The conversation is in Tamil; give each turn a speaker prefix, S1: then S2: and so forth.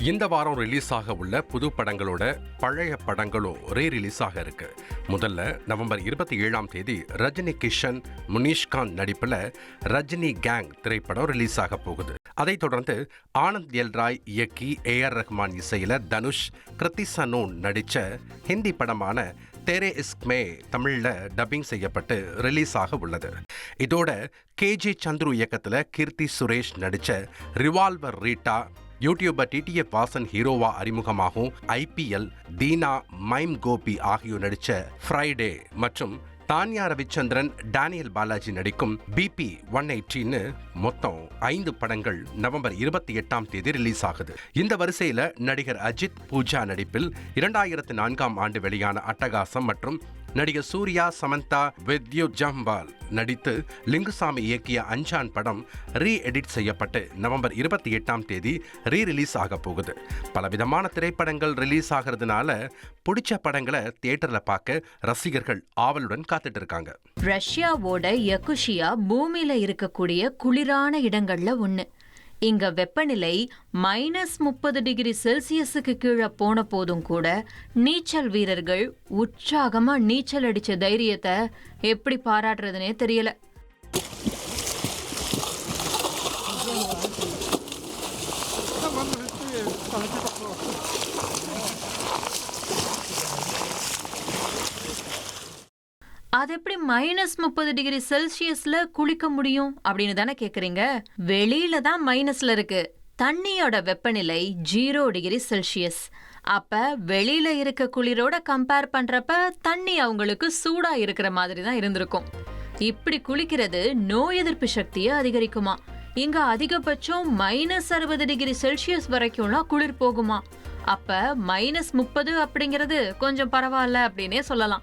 S1: இந்த வாரம் ரிலீஸ் ஆக உள்ள புது படங்களோட பழைய படங்களும் ரீ ரிலீஸ் ஆக இருக்கு. முதல்ல நவம்பர் இருபத்தி ஏழாம் தேதி ரஜினி கிஷன் முனீஷ்காந்த் நடிப்பில் ரஜினி கேங் திரைப்படம் ரிலீஸ் ஆக போகுது. அதைத் தொடர்ந்து ஆனந்த் எல் ராய் இயக்கி ஏ ஆர் ரஹ்மான் இசையில தனுஷ் கிருத்தி சனூன் நடித்த ஹிந்தி படமான தேரே இஸ்க்மே தமிழில் டப்பிங் செய்யப்பட்டு ரிலீஸ் ஆக உள்ளது. இதோட கேஜி சந்துரு இயக்கத்தில் கீர்த்தி சுரேஷ் நடித்த Revolver Rita YouTuber TTF Vasan ஹீரோவா அறிமுகமாகும் ஐபிஎல் தீனா மைம் கோபி ஆகியோர் நடித்த ஃப்ரைடே மற்றும் தான்யா ரவிச்சந்திரன் டேனியல் பாலாஜி நடிக்கும் பிபி ஒன் எயிட்டின்னு மொத்தம் ஐந்து படங்கள் நவம்பர் இருபத்தி எட்டாம் தேதி ரிலீஸ் ஆகுது. இந்த வரிசையில் நடிகர் அஜித் பூஜா நடிப்பில் இரண்டாயிரத்து நான்காம் ஆண்டு வெளியான அட்டகாசம் மற்றும் நடிகர் சூர்யா சமந்தா வித்யு ஜம்பால் நடித்து லிங்குசாமி இயக்கிய அஞ்சான் படம் ரீ எடிட் செய்யப்பட்டு நவம்பர் இருபத்தி எட்டாம் தேதி ரீ ரிலீஸ் ஆக போகுது. பலவிதமான திரைப்படங்கள் ரிலீஸ் ஆகிறதுனால பிடிச்ச படங்களை தியேட்டர்ல பார்க்க ரசிகர்கள் ஆவலுடன் காத்துட்டு இருக்காங்க.
S2: ரஷ்யாவோட யகுஷியா பூமியில இருக்கக்கூடிய குளிரான இடங்கள்ல ஒன்று இங்க வெப்பநிலை மைனஸ் முப்பது டிகிரி செல்சியஸுக்கு கீழே போன போதும் கூட நீச்சல் வீரர்கள் உற்சாகமா நீச்சல் அடிச்ச தைரியத்தை எப்படி பாராட்டுறதுனே தெரியல. அது எப்படி மைனஸ் முப்பது டிகிரி செல்சியஸ்ல குளிக்க முடியும் அப்படின்னு தானே கேக்குறீங்க? வெளியில தான் மைனஸ்ல இருக்கு. தண்ணியோட வெப்பநிலை ஜீரோ டிகிரி செல்சியஸ் அப்ப வெளியில இருக்க குளிரோட கம்பேர் பண்றப்ப தண்ணி அவங்களுக்கு சூடா இருக்கிற மாதிரி தான் இருந்திருக்கும். இப்படி குளிக்கிறது நோய் எதிர்ப்பு சக்தியை அதிகரிக்குமா? இங்க அதிகபட்சம் மைனஸ் அறுபது டிகிரி செல்சியஸ் வரைக்கும்லாம் குளிர் போகுமா? அப்ப மைனஸ் முப்பது அப்படிங்கிறது கொஞ்சம் பரவாயில்ல அப்படின்னே சொல்லலாம்.